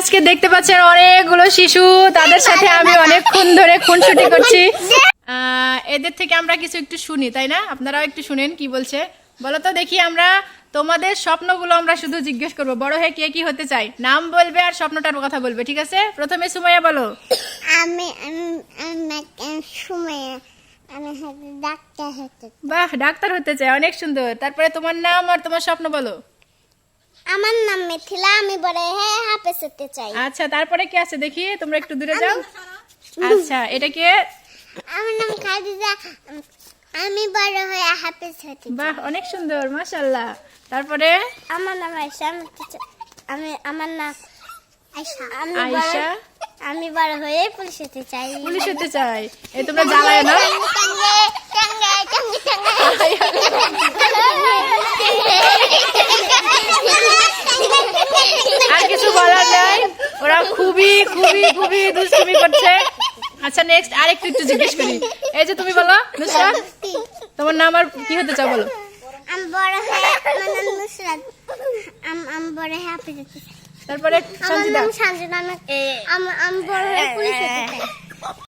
আজকে দেখতে পাচ্ছেন অনেকগুলো শিশু। তাদের সাথে আমি অনেকক্ষণ ধরে খুনসুটি করছি। এদের থেকে আমরা কিছু একটু শুনি তাই না? আপনারাও একটু শুনেন কি বলছে। বলো তো দেখি আমরা তোমাদের স্বপ্নগুলো আমরা শুধু জিজ্ঞেস করব। বড় হয়ে কে কি হতে চাই নাম বলবে আর স্বপ্নটার কথা বলবে ঠিক আছে? প্রথমে সুমাইয়া বলো। আমি ডাক্তার হতে বাহ ডাক্তার হতে চাই অনেক সুন্দর। তারপরে তোমার নাম আর তোমার স্বপ্ন বলো। আমার নাম মিথিলা আমি বড় হয়ে হতে চাই। আচ্ছা তারপরে কি আছে দেখি? তোমরা একটু দূরে যাও। আচ্ছা এটা কে? আমার নাম খাদিজা। আমি বড় হয়ে হাফেজ হতে বাহ অনেক সুন্দর মাশাল্লাহ তারপরে? আমার নাম আয়সা আমি আমার নাম বড়- আয়েশা? আমি বড় হয়ে পুলিশ হতে চাই। পুলিশ হতে চাই। এই তোমরা জ্বালায় না। ওরা খুবই খুবই খুবই দুষ্টুমি করছে। আচ্ছা নেক্সট আরেকটু একটু জিজ্ঞেস করি। এই যে তুমি বলো নুসরাত। তোমার নাম আর কি হতে চাও বলো? আমি বড় হয়ে আমার নাম নুসরাত। আম- আমি বড় হয়ে হাফেজ তারপরে আমার সঞ্জিতা। নাম সঞ্জিদা আমি আম- আমি বড় হয়ে পুলিশ হতে চাই